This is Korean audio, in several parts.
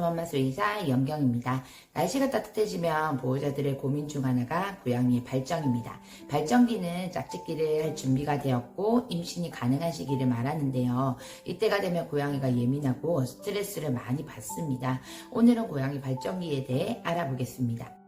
큰엄마 수의사 염경입니다. 날씨가 따뜻해지면 보호자들의 고민 중 하나가 고양이의 발정입니다. 발정기는 짝짓기를 할 준비가 되었고 임신이 가능한 시기를 말하는데요. 이때가 되면 고양이가 예민하고 스트레스를 많이 받습니다. 오늘은 고양이 발정기에 대해 알아보겠습니다.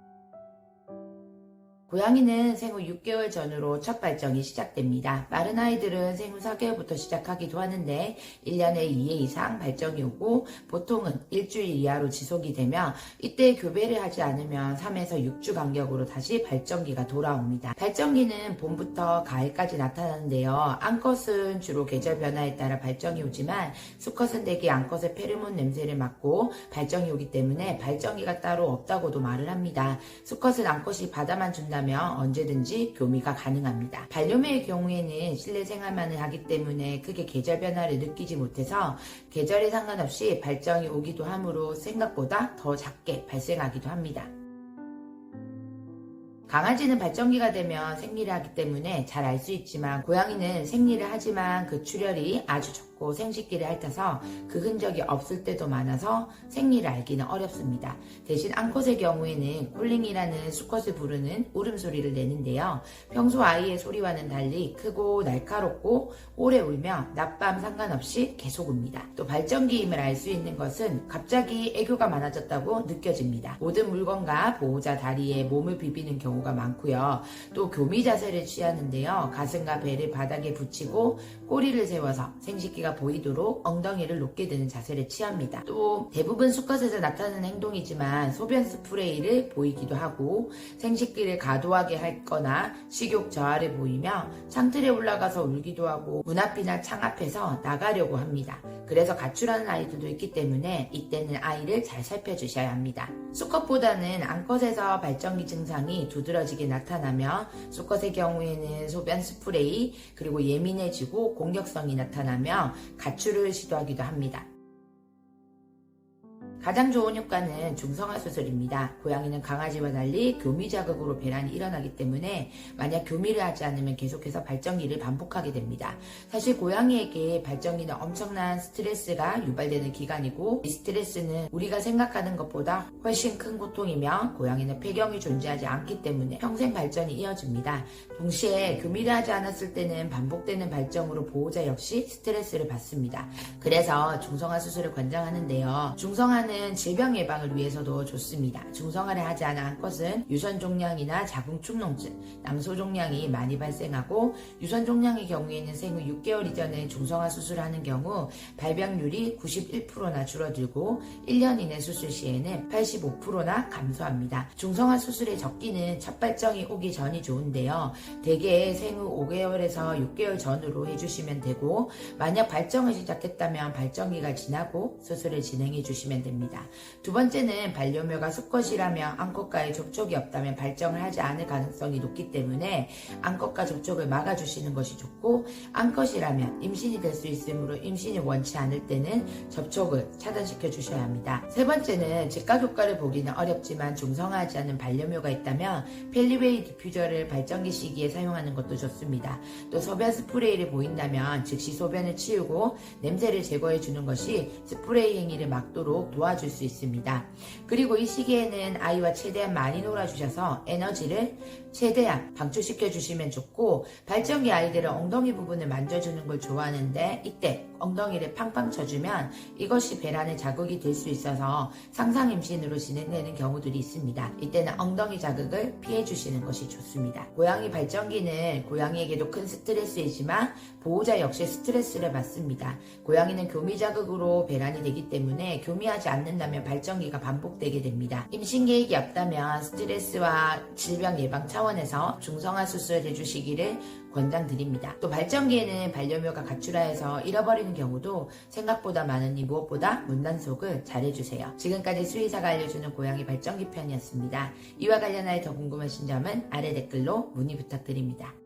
고양이는 생후 6개월 전으로 첫 발정이 시작됩니다. 빠른 아이들은 생후 4개월부터 시작하기도 하는데 1년에 2회 이상 발정이 오고 보통은 일주일 이하로 지속이 되며 이때 교배를 하지 않으면 3에서 6주 간격으로 다시 발정기가 돌아옵니다. 발정기는 봄부터 가을까지 나타나는데요. 암컷은 주로 계절 변화에 따라 발정이 오지만 수컷은 대개 암컷의 페르몬 냄새를 맡고 발정이 오기 때문에 발정기가 따로 없다고도 말을 합니다. 수컷은 암컷이 받아만 준다면 언제든지 교미가 가능합니다. 반려묘의 경우에는 실내 생활만을 하기 때문에 크게 계절 변화를 느끼지 못해서 계절에 상관없이 발정이 오기도 하므로 생각보다 더 작게 발생하기도 합니다. 강아지는 발정기가 되면 생리를 하기 때문에 잘 알 수 있지만 고양이는 생리를 하지만 그 출혈이 아주 적고 생식기를 핥아서 그 흔적이 없을 때도 많아서 생리를 알기는 어렵습니다. 대신 암컷의 경우에는 콜링이라는 수컷을 부르는 울음소리를 내는데요. 평소 아이의 소리와는 달리 크고 날카롭고 오래 울며 낮밤 상관없이 계속 웁니다. 또 발정기임을 알 수 있는 것은 갑자기 애교가 많아졌다고 느껴집니다. 모든 물건과 보호자 다리에 몸을 비비는 경우 가 많고요. 또 교미 자세를 취하는데요. 가슴과 배를 바닥에 붙이고 꼬리를 세워서 생식기가 보이도록 엉덩이를 높게 드는 자세를 취합니다. 또 대부분 수컷에서 나타나는 행동이지만 소변 스프레이를 보이기도 하고 생식기를 과도하게 할거나 식욕 저하를 보이며 창틀에 올라가서 울기도 하고 문 앞이나 창 앞에서 나가려고 합니다. 그래서 가출하는 아이들도 있기 때문에 이때는 아이를 잘 살펴주셔야 합니다. 수컷보다는 암컷에서 발정기 증상이 두드러 지게 나타나며 수컷의 경우에는 소변 스프레이 그리고 예민해지고 공격성이 나타나며 가출을 시도하기도 합니다. 가장 좋은 효과는 중성화 수술입니다. 고양이는 강아지와 달리 교미 자극으로 배란이 일어나기 때문에 만약 교미를 하지 않으면 계속해서 발정기를 반복하게 됩니다. 사실 고양이에게 발정기는 엄청난 스트레스가 유발되는 기간이고 이 스트레스는 우리가 생각하는 것보다 훨씬 큰 고통이며 고양이는 폐경이 존재하지 않기 때문에 평생 발전이 이어집니다. 동시에 교미를 하지 않았을 때는 반복되는 발정으로 보호자 역시 스트레스를 받습니다. 그래서 중성화 수술을 권장하는데요. 중성화는 는 질병 예방을 위해서도 좋습니다. 중성화를 하지 않은 것은 유선 종양이나 자궁 축농증, 남소 종양이 많이 발생하고 유선 종양의 경우에는 생후 6개월 이전에 중성화 수술을 하는 경우 발병률이 91%나 줄어들고 1년 이내 수술 시에는 85%나 감소합니다. 중성화 수술의 적기는 첫 발정이 오기 전이 좋은데요. 대개 생후 5개월에서 6개월 전으로 해주시면 되고 만약 발정을 시작했다면 발정기가 지나고 수술을 진행해 주시면 됩니다. 됩니다. 두 번째는 반려묘가 수컷이라면 암컷과의 접촉이 없다면 발정을 하지 않을 가능성이 높기 때문에 암컷과 접촉을 막아주시는 것이 좋고 암컷이라면 임신이 될 수 있으므로 임신이 원치 않을 때는 접촉을 차단시켜 주셔야 합니다. 세 번째는 즉각 효과를 보기는 어렵지만 중성화하지 않은 반려묘가 있다면 펠리웨이 디퓨저를 발정기 시기에 사용하는 것도 좋습니다. 또 소변 스프레이를 보인다면 즉시 소변을 치우고 냄새를 제거해 주는 것이 스프레이 행위를 막도록 도와줍니다. 도와줄 수 있습니다. 그리고 이 시기에는 아이와 최대한 많이 놀아주셔서 에너지를 최대한 방출시켜 주시면 좋고 발정기 아이들은 엉덩이 부분을 만져주는 걸 좋아하는데 이때 엉덩이를 팡팡 쳐주면 이것이 배란의 자극이 될 수 있어서 상상 임신으로 진행되는 경우들이 있습니다. 이때는 엉덩이 자극을 피해 주시는 것이 좋습니다. 고양이 발정기는 고양이에게도 큰 스트레스이지만 보호자 역시 스트레스를 받습니다. 고양이는 교미 자극으로 배란이 되기 때문에 교미하지 않는 다면 발정기가 반복되게 됩니다. 임신 계획이 없다면 스트레스와 질병 예방 차원에서 중성화 수술을 해주시기를 권장드립니다. 또 발정기에는 반려묘가 가출하여서 잃어버리는 경우도 생각보다 많으니 무엇보다 문단속을 잘해주세요. 지금까지 수의사가 알려주는 고양이 발정기 편이었습니다. 이와 관련하여 더 궁금하신 점은 아래 댓글로 문의 부탁드립니다.